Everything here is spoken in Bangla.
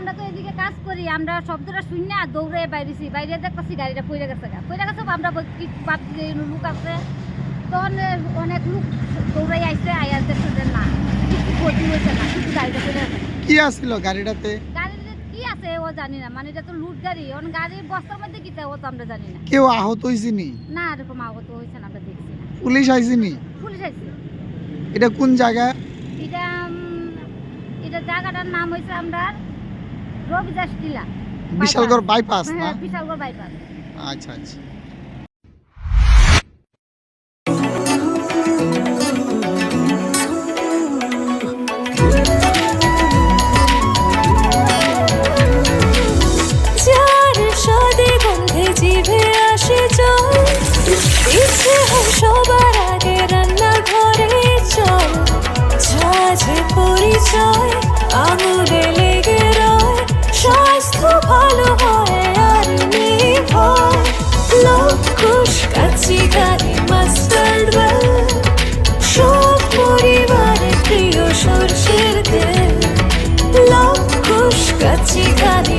আমরা তো এদিকে কাজ করি আমরা শব্দটা শুনি না দৌড়ে বাইরেছি। বাইরে দেখতেছি গাড়িটা পড়ে গেছে গা। পড়ে গেছে আমরা বাদ লোক আছে? তখন অনেক লোক দৌড়াই আইছে আয়ার দেখছে না কিছু ক্ষতি হয়েছে না কিছু গাড়িটা পড়ে গেছে কি আসছিল গাড়িটাতে? কি আছে ও জানি না মানে এটা তো লুট গাড়ি। ওন গাড়ির বস্তার মধ্যে কি ও তো আমরা জানি না। কেউ আহত না? এরকম আগত হয়েছে না আমরা দেখছি না। পুলিশ আইসিনি পুলিশ আইছে। এটা কোন জায়গায় এটা এটা জায়গাটার নাম হয়েছে আমরা রবিদাস টিলা বিশালগড় বাইপাস না? হ্যাঁ বিশালগড় বাইপাস আচ্ছা আচ্ছা। ভালো হয় আর নেই ভয় লকুশ কাছি গাড়ি, মাস্টার্ড ওয়েল সব পরিবারে প্রিয় সর্ষের তেল। লকুশ কাছি গাড়ি